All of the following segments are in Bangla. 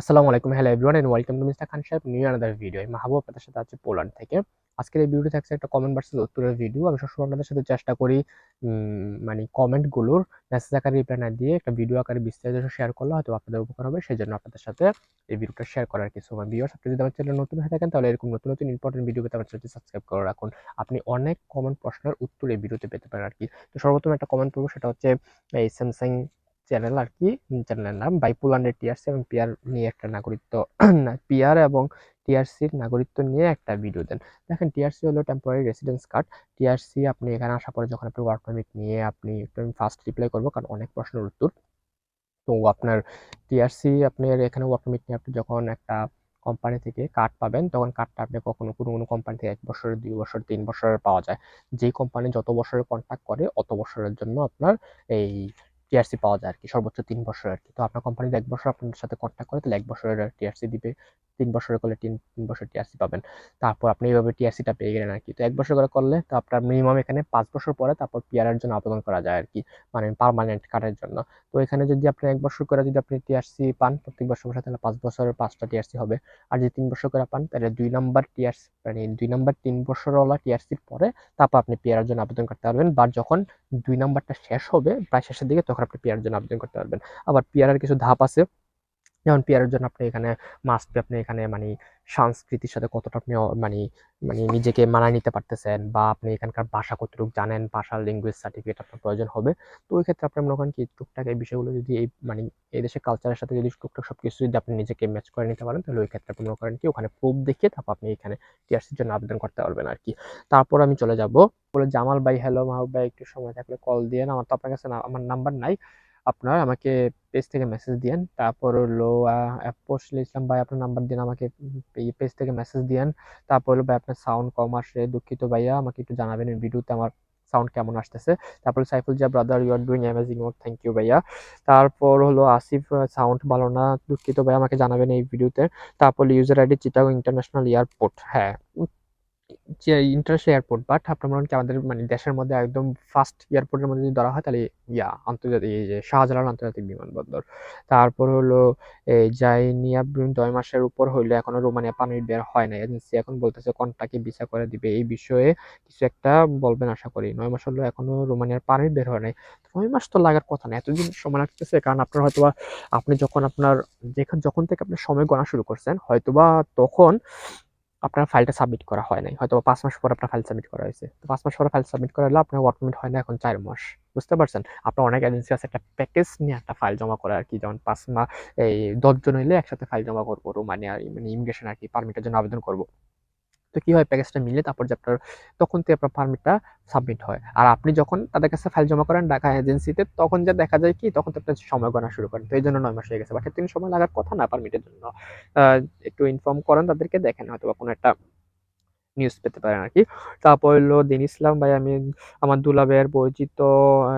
আসসালামু আলাইকুম। Hello everyone and welcome to mister Khan sahib new another video আমি মাহবুব আপনাদের সাথে আছি পোল্যান্ড থেকে। আজকের এই ভিডিও থাকছে একটা কমেন্ট ভার্সেস উত্তরের ভিডিও আমি সবসময় আপনাদের সাথে চেষ্টা করি মানে কমেন্টগুলোর মেসেজ আকারে রিপ্লাই না দিয়ে একটা ভিডিও আকারে বিস্তারিত শেয়ার করলে হয়তো আপনাদের উপকার হবে। সেই জন্য আপনাদের সাথে এই ভিডিওটা শেয়ার করার কিছু সময়। ভিউয়ার্স আপনি যদি আমার চ্যানেল নতুন হয়ে থাকেন, তাহলে এরকম নতুন নতুন ইম্পর্টেন্ট ভিডিও পেতে আমার চ্যানেলটি সাবস্ক্রাইব করে রাখুন। আপনি অনেক কমন প্রশ্নের উত্তর এই ভিডিওতে পেতে পারেন আর কি তো সর্বপ্রথম একটা কমেন্ট করব সেটা হচ্ছে, এই স্যামসাং চ্যানেল আর কি চ্যানেলের নাম বাইপুলান্ডের টিআরসি এবং পিআর নিয়ে একটা নাগরিকত্ব পিআর এবং টিআরসির নাগরিকত্ব নিয়ে একটা ভিডিও দেন। দেখেন টিআরসি হলো টেম্পোরারি রেসিডেন্স কার্ড টিআরসি আপনি এখানে আসার পরে যখন আপনি ওয়ার্ক পারমিট নিয়ে আপনি একটু ফার্স্ট রিপ্লাই করব কারণ অনেক প্রশ্নের উত্তর। তো আপনার টিআরসি আপনার এখানে ওয়ার্ক পারমিট নিয়ে আপনি যখন একটা কোম্পানি থেকে কার্ড পাবেন, তখন কার্ডটা আপনি কখনো কোনো কোনো কোম্পানি থেকে এক বছরের দুই বছর, তিন বছরের পাওয়া যায়। যেই কোম্পানি যত বছরের কন্ট্যাক্ট করে, অত বছরের জন্য আপনার এই টিআরসি পাওয়া যায় আর কি সর্বোচ্চ তিন বছর আর কি তো আপনার কোম্পানি এক বছর আপনার সাথে কন্ট্যাক্ট করে তাহলে এক বছরের টিআরসি দিবে। তিন বছরের করলে তিন তিন বছর টিআরসি পাবেন। তারপর আপনি এইভাবে টিআরসিটা পেয়ে গেলেন আর কি তো এক বছর করে করলে তো আপনার মিনিমাম এখানে পাঁচ বছর পরে তারপর পিআরের জন্য আবেদন করা যায় আর কি মানে পার্মানেন্ট কার্ডের জন্য। তো এখানে যদি আপনি এক বছর করে যদি আপনি টিআরসি পান, প্রত্যেক বছর বছর তাহলে পাঁচ বছরের পাঁচটা টিআরসি হবে। আর যদি তিন বছর করে পান, তাহলে দুই নাম্বার টিআরসি মানে দুই নাম্বার তিন বছরওয়ালা টিআরসির পরে তারপর আপনি পিআরের জন্য আবেদন করতে পারবেন। বা যখন দুই নাম্বারটা শেষ হবে, প্রায় শেষের দিকে তখন আপনি পিআরের জন্য আবেদন করতে পারবেন। আবার পিআরের কিছু ধাপ আছে যেমন পিআরের জন্য আপনি এখানে মাস্ট আপনি এখানে মানে সংস্কৃতির সাথে কতটা আপনি মানে মানে নিজেকে মানায় নিতে পারতেছেন বা আপনি এখানকার ভাষা কতটুকু জানেন, ভাষার ল্যাঙ্গুয়েজ সার্টিফিকেট আপনার প্রয়োজন হবে। তো ওই ক্ষেত্রে আপনার মনে করেন কি, টুকটাক এই বিষয়গুলো যদি এই মানে এই দেশের কালচারের সাথে যদি টুকটাক সব কিছু যদি আপনি নিজেকে ম্যাচ করে নিতে পারেন, তাহলে ওই ক্ষেত্রে আপনি মনে করেন কি, ওখানে প্রুফ দেখিয়ে তারপর আপনি এখানে টিআরসির জন্য আবেদন করতে পারবেন আর কি। তারপর আমি চলে যাব। বলে, জামাল ভাই হ্যালো মাহবুব ভাই, একটু সময় থাকলে কল দিয়ে আমার তো আপনার কাছে আমার নাম্বার নাই। আপনার আমাকে পেজ থেকে মেসেজ দিয়েন। তারপর হলো পোস্টল ইসলাম ভাই আপনার নাম্বার দিন আমাকে পেজ থেকে মেসেজ দিয়েন। তারপর হলো, ভাই আপনার সাউন্ড কম আসে দুঃখিত ভাইয়া, আমাকে একটু জানাবেন ভিডিওতে আমার সাউন্ড কেমন আসতেছে। তারপর Saiful Zia brother you are doing amazing work thank you ভাইয়া। তারপর হলো, আসিফ সাউন্ড ভালো না, দুঃখিত ভাইয়া, আমাকে জানাবেন এই ভিডিওতে তারপর user ID Chittagong international airport হ্যাঁ। যে ইন্টারন্যাশনাল এয়ারপোর্ট বাট আপনার মনে কি আমাদের মানে দেশের মধ্যে একদম ফার্স্ট এয়ারপোর্টের মধ্যে যদি ধরা হয়, তাহলে ইয়া, আন্তর্জাতিক, এই যে শাহজালাল আন্তর্জাতিক বিমানবন্দর। তারপর হলো, এই জাইনিয়া নয় মাসের উপর হইলে, এখনও রোমানিয়া পানির বের হয় না এজেন্সি এখন বলতেছে কোনটাকে ভিসা করে দিবে? এই বিষয়ে কিছু একটা বলবেন আশা করি। নয় মাস হলো এখনও রোমানিয়ার পানির বের হয় নাই। নয় মাস তো লাগার কথা না, এতদিন সময় লাগতেছে, কারণ আপনার হয়তোবা, আপনি যখন আপনার, যেখান, যখন থেকে আপনি সময় গণা শুরু করছেন, হয়তোবা তখন আপনার ফাইলটা সাবমিট করা হয় নাই। হয়তো পাঁচ মাস পর আপনার ফাইল সাবমিট করা হয়েছে। তো পাঁচ মাস পরে ফাইল সাবমিট করা হলে আপনার ওয়ার্ক পারমিট হয় না, এখন চার মাস। বুঝতে পারছেন? আপনার অনেক এজেন্সি আছে, একটা প্যাকেজ নিয়ে একটা ফাইল জমা করে আর কি। যেমন পাঁচ মাস এই দশজন হইলে একসাথে ফাইল জমা করব রোমানিয়া মানে ইমিগ্রেশন আর কি পারমিটের জন্য আবেদন করব। তো কি হয় প্যাকেজটা মিলে তারপর যে আপনার তখন থেকে আপনার পারমিটটা সাবমিট হয়। আর আপনি যখন তাদের কাছে ফাইল জমা করেন ঢাকা এজেন্সিতে তখন যা দেখা যায় কি, তখন তো আপনার সময় গণা শুরু করেন। তো এই জন্য নয় মাস হয়ে গেছে। বাট তিন সময় লাগার কথা না পারমিটের জন্য। একটু ইনফর্ম করেন তাদেরকে, দেখেন হয়তো বা কোনো একটা নিউজ পেতে পারেন আর কি তারপর হলো দিন ইসলাম ভাই, আমি আমার দুলাবের পরিচিত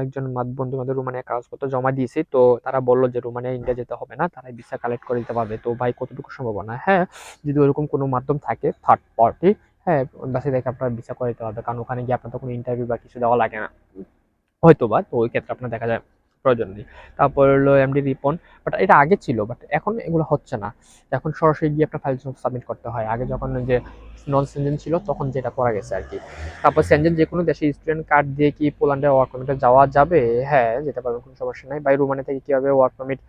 একজন বন্ধু আমাদের রোমানিয়া কাগজপত্র জমা দিয়েছি। তো তারা বলল যে রোমানিয়া, ইন্ডিয়া যেতে হবে না, তারাই ভিসা কালেক্ট করে দিতে পারবে। তো ভাই, কতটুকু সম্ভাবনা? হ্যাঁ যদি ওরকম কোনো মাধ্যম থাকে থার্ড পার্টি হ্যাঁ এম্বাসি দেখে আপনার ভিসা করে দিতে হবে কারণ ওখানে গিয়ে আপনার তো কোনো ইন্টারভিউ বা কিছু দেওয়া লাগে না। হয়তো বা তো ওই ক্ষেত্রে আপনার দেখা যায়। প্রয়োজন নেই। তারপর হলো এমডি রিপন বাট এটা আগে ছিল বাট এখন এগুলো হচ্ছে না। এখন সরাসরি গিয়ে আপনার ফাইল সাবমিট করতে হয়, আগে যখন যে নন সেনজেন ছিল, তখন যেটা করা গেছে আর কি। তারপর সেনজেন যে কোনো দেশে স্টুডেন্ট কার্ড দিয়ে কি পোল্যান্ডে ওয়ার্ক পারমিটে যাওয়া যাবে? হ্যাঁ যেতে পারবেন, কোনো সমস্যা নাই। ভাই রুমানে থেকে কীভাবে ওয়ার্ক পারমিট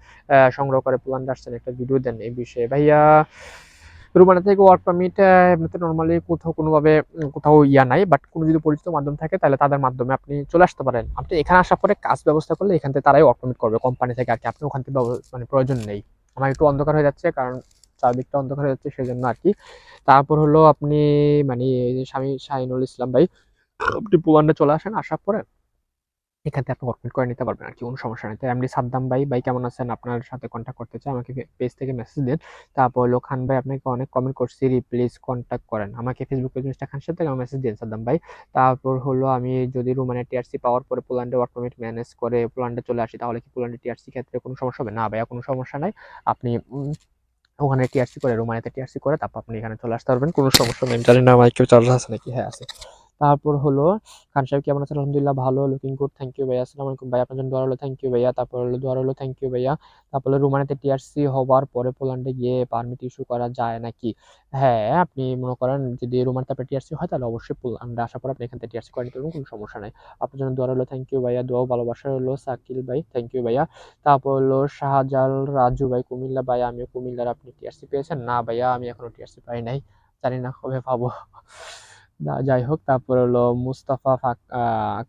সংগ্রহ করে? পোল্যান্ডে আসছেন একটা ভিডিও দেন এই বিষয়ে। ভাইয়া রুমানা থেকে ওয়ার্ক পারমিট এমনিতে নর্মালি কোথাও কোনোভাবে কোথাও ইয়া নাই বাট কোনো যদি পরিচিত মাধ্যম থাকে, তাহলে তাদের মাধ্যমে আপনি চলে আসতে পারেন। আপনি এখানে আসার পরে কাজ ব্যবস্থা করলে এখান থেকে তারাই ওয়ার্ক পারমিট করবে কোম্পানি থেকে আর কি। আপনি ওখান থেকে মানে প্রয়োজন নেই। আমার একটু অন্ধকার হয়ে যাচ্ছে, কারণ চারদিকটা অন্ধকার হয়ে যাচ্ছে সেই জন্য আর কি। তারপর হলো আপনি মানে স্বামী শাহিনুল ইসলাম ভাই, আপনি পোল্যান্ডে চলে আসেন, আসার পরে এখান থেকে আপনি ওয়ার্কমেন্ট করে নিতে পারবেন, আর কি কোনো সমস্যা নেই। তাই এমডি সাদ্দাম ভাই ভাই কেমন আছেন? আপনার সাথে কন্ট্যাক্ট করতে চাই, আমাকে পেজ থেকে মেসেজ দিন। তারপর হলো খান ভাই আপনাকে অনেক কমেন্ট করছি প্লিজ কন্ট্যাক্ট করেন। আমাকে ফেসবুক পেজ মিস্টার খান সাথে মেসেজ দিন, সাদ্দাম ভাই। তারপর হলো আমি যদি রোমানিয়া টিআরসি পাওয়ার পরে পোল্যান্ডে ওয়ার্ক পারমিট ম্যানেজ করে পোল্যান্ডে চলে আসি, তাহলে কি পোল্যান্ডে টিআরসি ক্ষেত্রে কোনো সমস্যা হবে? না ভাইয়া, কোনো সমস্যা নাই। আপনি ওখানে টিআরসি করে রোমানিয়াতে টিআরসি করে, তারপর আপনি এখানে চলে আসতে পারবেন, কোনো সমস্যা নেই। জানি না আমার কেউ চার্জ আছে নাকি? হ্যাঁ আছে। তারপর হলো, খান সাহেব কেমন আছেন? আলহামদুলিল্লাহ ভালো লুকিং গুড থ্যাংক ইউ ভাইয়া, আসসালামু আলাইকুম ভাই আপনার জন্য দোয়া হলো থ্যাংক ইউ ভাইয়া, তারপর হলো দোয়া হলো থ্যাংক ইউ ভাইয়া, তারপর হলো রোমানিতে টিআরসি হওয়ার পরে পোল্যান্ডে গিয়ে পারমিট ইস্যু করা যায় নাকি? হ্যাঁ আপনি মনে করেন যদি রোমানিতে আপনার টিআরসি হয় তাহলে অবশ্যই পোল্যান্ডে আসার পর আপনি এখান থেকে টিআরসি করে নিতে পারবেন, কোনো সমস্যা নাই। আপনার জন্য দোয়া হলো থ্যাংক ইউ ভাইয়া দোয়া ভালোবাসা হলো সাকিল ভাই থ্যাংক ইউ ভাইয়া, তারপর হলো শাহজাল রাজু ভাই, কুমিল্লা ভাই, আমিও কুমিল্লার আপনি টিআরসি পেয়েছেন? না ভাইয়া, আমি এখনও টিআরসি পাই নাই, জানি না কবে পাবো। যাই হোক তারপর হলো মুস্তাফা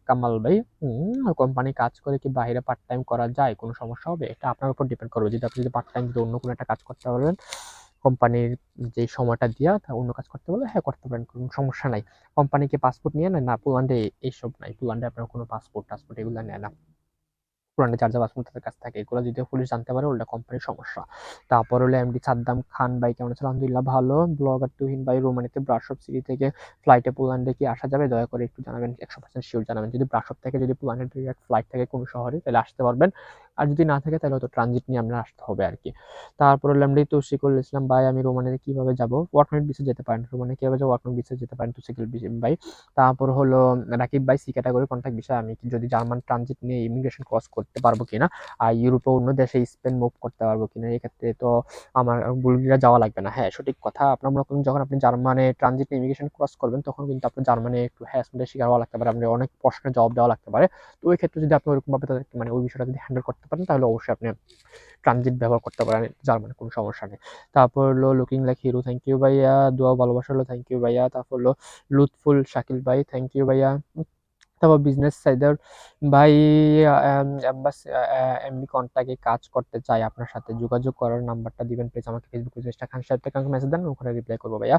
কামাল ভাই কোম্পানি কাজ করে কি বাইরে পার্ট টাইম করা যায়? কোনো সমস্যা হবে? এটা আপনার উপর ডিপেন্ড করবে। যদি আপনি যদি পার্ট টাইম যদি অন্য কোনো একটা কাজ করতে পারবেন কোম্পানির যে সময়টা দিয়া তা অন্য কাজ করতে বলে হ্যাঁ করতে পারেন, কোনো সমস্যা নাই। কোম্পানিকে পাসপোর্ট নিয়ে নেয় না পোল্যান্ডে এইসব নাই। পোল্যান্ডে আপনার কোনো পাসপোর্ট টাসপোর্ট এগুলো নেয় না। পুরানো চার্জার বাসম তাদের কাছ থাকে। এগুলো যদি পুলিশ জানতে পারে ওটা কোম্পানির সমস্যা। তারপর হলো এমডি সাদ্দাম খান ভাই, কেমন আছে? আলহামদুলিল্লাহ ভালো। ব্লগার তুহিন ভাই রোমানিতে ব্রাশপ সিটি থেকে ফ্লাইটে পোল্যান্ডে কি আসা যাবে? দয়া করে একটু জানাবেন, একশো পার্সেন্ট শিওর জানাবেন। যদি ব্রাশপ থেকে, যদি পোল্যান্ডের ডিরেক্ট ফ্লাইট থাকে কোনো শহরে, তাহলে আসতে পারবেন। আর যদি না থাকে তাহলে হয়তো ট্রানজিট নিয়ে আপনার আসতে হবে আর কি তারপর হলো এমডি তৌসিকুল ইসলাম ভাই, আমি রোমানিতে কীভাবে যাব? ওয়ার্কমেন্ট বিসে যেতে পারেন রোমানে কীভাবে যাব? ওয়ার্কমেন্ট বিসে যেতে পারেন তৌসিকুল ভাই, তারপর হলো রাকিব ভাই সি ক্যাটাগরি কন্ট্যাক্ট বিষয় আমি যদি জার্মান ট্রানজিট নিয়ে ইমিগ্রেশন ক্রস করতে পারব কিনা, আর ইউরোপে অন্য দেশে স্পেন মুভ করতে পারব কিনা, এক্ষেত্রে তো আমার বুলগেরিয়া যাওয়া লাগবে না। হ্যাঁ সঠিক কথা। আপনার করুন যখন আপনি জার্মানে ট্রানজিট ইমিগ্রেশন ক্রস করবেন, তখন কিন্তু আপনার জার্মানে একটু হ্যারাসমেন্টের শিকার হওয়া লাগতে পারে আপনি অনেক প্রশ্নের জবাব দেওয়া লাগতে পারে। তো ওই ক্ষেত্রে যদি আপনি ওরকমভাবে তাদেরকে মানে ওই বিষয়টা যদি হ্যান্ডেল করতে পারেন, তাহলে অবশ্যই আপনি ট্রানজিট ব্যবহার করতে পারেন, যার মানে কোনো সমস্যা নেই। তারপর হলো looking like hero thank you ভাইয়া। দোয়া ভালোবাসা হলো থ্যাংক ইউ ভাইয়া। তারপর হলো লুৎফুল শাকিল ভাই থ্যাংক ইউ ভাইয়া। তারপর বিজনেস সাইডার ভাই এমবি কন্ট্যাক্টে কাজ করতে চাই আপনার সাথে যোগাযোগ করার নাম্বারটা দিবেন প্লিজ আমাকে ফেসবুক পেজটা খান সাহেব থেকে মেসেজ দেন ওখানে রিপ্লাই করব ভাইয়া।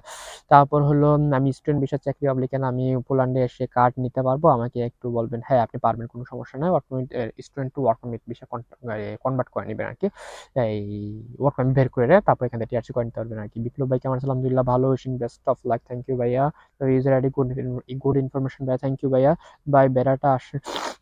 তারপর হলো আমি স্টুডেন্ট বিষয় চাকরি অ্যাপ্লিকেন আমি পোল্যান্ডে এসে কার্ড নিতে পারব, আমাকে একটু বলবেন হ্যাঁ আপনি পারবেন, কোনো সমস্যা নয় work permit student to work permit বিষয় কনভার্ট করে নেবেন আর কি এই ওয়ার্ক পারমিট বের করে তারপর এখান থেকে টিআরসি করে নিতে পারবেন আর কি বিপ্লব ভাই, কেমন আলহামদুলিল্লাহ ভালো best of luck thank you ভাইয়া। User ID good good information ভাইয়া থ্যাংক ইউ ভাইয়া। ভাই বেড়াটা আসে,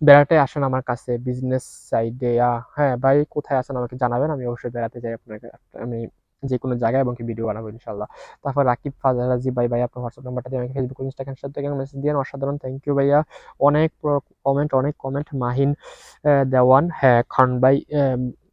বেড়াটাই আসেন আমার কাছে বিজনেস সাইডে হ্যাঁ ভাই কোথায় আছেন আমাকে জানাবেন, আমি অবশ্যই বেড়াতে যাই আপনাকে, আমি যে কোনো জায়গায় এবং কি ভিডিও বানাবো ইনশাল্লাহ তারপর রাকিব ফাজারাজি ভাই ভাই, আপনার হোয়াটসঅ্যাপ নাম্বারটা দিয়ে আমাকে ফেসবুক ইনস্টাগ্রাম সাথে থেকে মেসেজ দিয়ে অসাধারণ থ্যাংক ইউ ভাইয়া। অনেক কমেন্ট অনেক কমেন্ট মাহিন দেওয়ান হ্যাঁ খান ভাই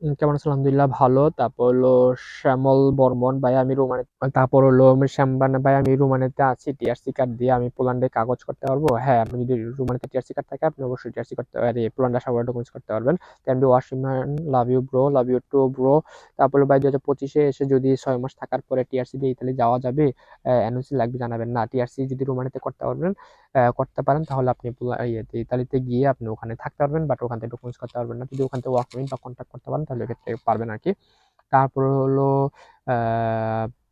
কেমন আছে? আলহামদুলিল্লাহ ভালো। তারপর হলো শ্যামল বর্মন, ভাই, আমি রোমানে তারপর হলো শ্যামবান ভাই, আমি রোমানেতে আছি টিআরসি কার্ড দিয়ে আমি পোল্যান্ডে কাগজ করতে পারব। হ্যাঁ আপনি যদি রোমানেতে টিআরসি কার্ড থাকে, আপনি অবশ্যই টিআরসি করতে পারেন পোল্যান্ড আসার ডকুমেন্টস করতে পারবেন। তেমনি ওয়াশিমান love you bro love you too bro তারপর ভাই দু হাজার পঁচিশে এসে যদি ছয় মাস থাকার পরে টিআরসি দিয়ে ইতালি যাওয়া যাবে এনওসি লাগবে, জানাবেন না। টিআরসি যদি রোমানিতে করতে পারবেন করতে পারেন, তাহলে আপনি ইয়েতে ইতালিতে গিয়ে আপনি ওখানে থাকতে পারবেন বাট ওখান থেকে ডকুমেন্টস করতে পারবেন না। যদি ওখান থেকে ওয়ার্ক বা কন্ট্যাক্ট করতে পারেন, তাহলে ক্ষেত্রে পারবেন আর কি। তারপর হলো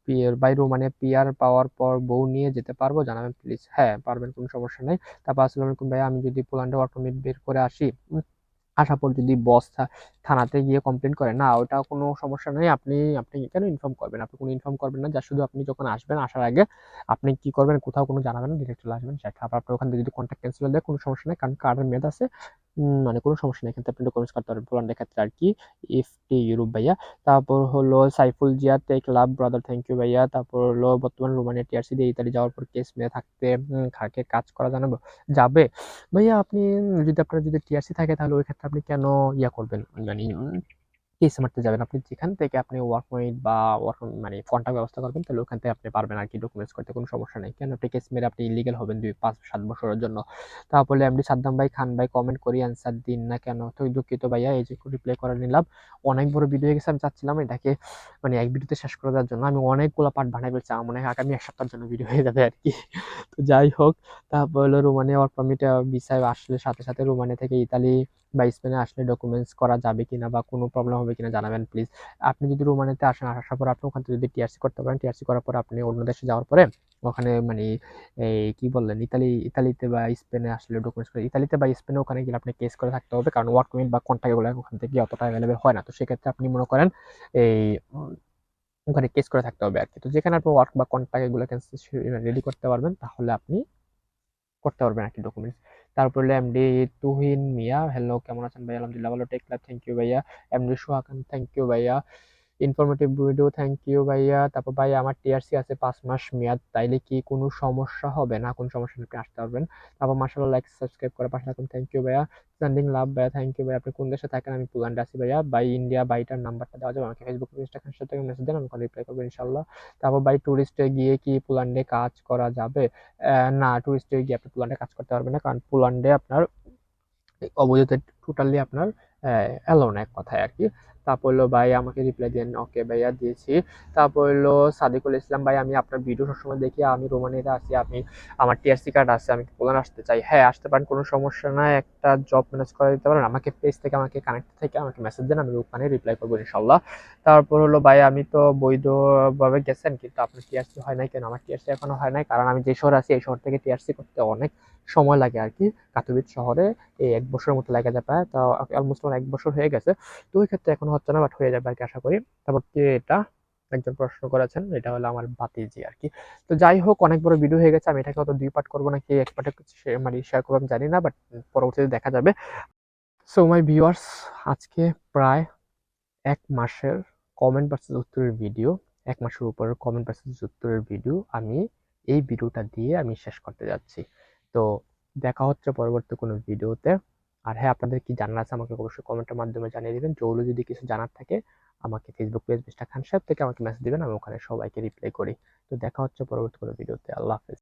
পিয়ার বাই রোমানে পিয়ার পাওয়ার পর বউ নিয়ে যেতে পারব, জানাবেন প্লিজ হ্যাঁ পারবেন, কোনো সমস্যা নেই। তারপর আসসালামু আলাইকুম ভাই, আমি যদি পোল্যান্ডে ওয়ার্ক পারমিট বের করে আসি আসার পর যদি বস থানাতে গিয়ে কমপ্লেন করে, না, ওটা কোনো সমস্যা নেই, আপনি আপনি কেন ইনফর্ম করবেন? আপনি কোনো ইনফর্ম করবেন না, যা শুধু আপনি যখন আসবেন, আসার আগে আপনি কি করবেন, কোথাও কোনো জানাবেন ডিরেক্ট চলে আসবেন, সেটা আপনার ওখান থেকে যদি কন্ট্যাক্ট ক্যান্সেল দেয়, কোনো সমস্যা নেই, কারণ কার্ডের মেয়াদ আছে মানে কোনো সমস্যা নেই। কিন্তু আপনি ডকুমেন্টস করতে পারেন পোল্যান্ডের ক্ষেত্রে আর কি ইফটি ইউরোপ ভাইয়া। তারপর হলো Saiful Zia, tech love brother thank you ভাইয়া। তারপর হলো বর্তমান রোমানিয়া টিআরসি দিয়ে ইতালি যাওয়ার পর কেস মেয়ে থাকতে খাকে কাজ করা জানাব? যাবে। ভাইয়া আপনি, যদি আপনার যদি টিআরসি থাকে তাহলে ওই ক্ষেত্রে আপনি কেন ইয়া করবেন? মানে কেস মারতে যাবেন। আপনি যেখান থেকে আপনি ওয়ার্ক পয়েন্ট বা ওয়ার্ক মানে কন্ট্যাক্ট ব্যবস্থা করবেন, তাহলে ওখান থেকে আপনি পারবেন আর কি ডকুমেন্টস করতে, কোনো সমস্যা নেই। কেন? আপনি কেস মেরে আপনি ইলিগেল হবেন দুই, পাঁচ, সাত বছরের জন্য। তারপরে এমডি সাদ্দাম ভাই খান ভাই কমেন্ট করি অ্যান্সার দিন না কেন? তো দুঃখিত ভাইয়া, এই যে রিপ্লাই করে নিলাম। অনেক বড় ভিডিও হয়ে গেছে আমি চাচ্ছিলাম এটাকে মানে এক ভিডিওতে শেষ করে দেওয়ার জন্য। আমি অনেকগুলো পার্ট বানাই ফেলছি, আমার মনে হয় আগামী এক সপ্তাহের জন্য ভিডিও হয়ে যাবে আর কি তো যাই হোক, তারপর হলো রোমানিয়া ওয়ার্ক পারমিট ভিসায় আসলে সাথে সাথে রোমানিয়া থেকে ইতালি বা স্পেনে আসলে ডকুমেন্টস করা যাবে কিনা বা কোনো প্রবলেম হবে কিনা জানাবেন প্লিজ আপনি যদি রোমানিতে আসেন, আসার পর আপনি ওখান থেকে যদি টিআরসি করতে পারেন টিআরসি করার পর আপনি অন্য দেশে যাওয়ার পরে ওখানে মানে এই কি বললেন, ইতালি, ইতালিতে বা স্পেনে আসলে ডকুমেন্টস করে, ইতালিতে বা স্পেনে ওখানে গেলে আপনি কেস করে থাকতে হবে, কারণ ওয়ার্ক পারমিট বা কন্ট্যাক্ট ওখান থেকে অতটা অ্যাভেলেবেল হয় না। তো সেক্ষেত্রে আপনি মনে করেন এই ওখানে কেস করে থাকতে হবে আর কি। তো যেখানে আপনি ওয়ার্ক বা কন্ট্যাক্ট এগুলো রেডি করতে পারবেন, তাহলে আপনি করতে পারবেন আর কি ডকুমেন্টস তারপর হলো এমডি তুহিন মিয়া হ্যালো কেমন আছেন ভাই? আলহামদুলিল্লাহ ভালো টেক থ্যাংক ইউ ভাইয়া। এমডি সোহাকান থ্যাংক ইউ ভাইয়া। ইনফরমেটিভ ভিডিও থ্যাংক ইউ ভাইয়া। তারপর ভাই, আমার টিআরসি আছে পাঁচ মাস মেয়াদ, তাইলে কি কোনো সমস্যা হবে না? কোনো সমস্যা আপনি আসতে পারবেন। তারপর মার্শাল্লাহ লাইক সাবস্ক্রাইব করে পাশে থাকুন। থ্যাংক ইউ ভাইয়া। স্ট্যান্ডিং লাভ ভাইয়া থ্যাংক ইউ ভাইয়া। আপনি কোন দেশে থাকেন? আমি পোল্যান্ডে আছি ভাইয়া। বাই ইন্ডিয়া বাইটার নাম্বারটা দেওয়া যাবে। আমাকে ফেসবুক ইনস্টাগ্রাম সাথে মেসেজ দেন, আমি রিপ্লাই করব ইনশাল্লাহ তারপর বাই ট্যুরিস্টে গিয়ে কি পোল্যান্ডে কাজ করা যাবে? না ট্যুরিস্টে গিয়ে আপনি পোল্যান্ডে কাজ করতে পারবেন না। কারণ পোল্যান্ডে আপনার অবৈধ টোটালি আপনার অ্যালাউ না এক কথায় আর কি। তারপর হলো, ভাই, আমাকে রিপ্লাই দেন। ওকে ভাইয়া, দিয়েছি। তারপর হলো, সাদিকুল ইসলাম, ভাই, আমি আপনার ভিডিও সবসময় দেখি। আমি রোমানিয়াতে আছি, আমি, আমার টিআরসি কার্ড আছে, আমি পোল্যান্ড আসতে চাই। হ্যাঁ আসতে পারেন, কোনো সমস্যা নাই। একটা জব ম্যানেজ করে দিতে পারেন। আমাকে পেজ থেকে, আমাকে কানেক্ট থেকে, আমাকে মেসেজ দেন, আমি ওখানে রিপ্লাই করব ইনশাল্লাহ। তারপর হলো, ভাই, আমি তো বৈধভাবে গেছেন, কিন্তু আপনার টিআরসি হয় নাই কেন? আমার টিআরসি এখনও হয় নাই, কারণ আমি যে শহর আছি, এই শহর থেকে টিআরসি করতে অনেক সময় লাগে আর কি কাতুবিদ শহরে এই এক বছরের মতো লেগে যাবে তো অলমোস্ট আমার এক বছর হয়ে গেছে। তো ওই ক্ষেত্রে এখন হচ্ছে না বাট হয়ে যাবে আর কি আশা করি। তারপর এটা? একজন প্রশ্ন করেছেন, এটা হলো আমার বাতিজি আর কি তো যাই হোক, অনেক বড় ভিডিও হয়ে গেছে, আমি এটাকে অত দুই পার্ট করব নাকি এক পার্টে মানে শেয়ার করব আমি জানি না বাট পরবর্তীতে দেখা যাবে। সো মাই ভিউয়ার্স আজকে প্রায় এক মাসের কমেন্ট ভার্সেস উত্তরের ভিডিও এক মাসের উপরের কমেন্ট ভার্সেস উত্তরের ভিডিও আমি এই ভিডিওটা দিয়ে আমি শেষ করতে যাচ্ছি। তো দেখা হচ্ছে পরবর্তী কোনো ভিডিওতে। আর হ্যাঁ আপনাদের কি জানার আছে আমাকে অবশ্যই কমেন্টের মাধ্যমে জানিয়ে দেবেন। জৌলো যদি কিছু জানার থাকে, আমাকে ফেসবুক পেজ মিস্টার খান সাহেব থেকে আমাকে মেসেজ দেবেন, আমি ওখানে সবাইকে রিপ্লাই করি। তো দেখা হচ্ছে পরবর্তী কোনো ভিডিওতে। আল্লাহ হাফেজ।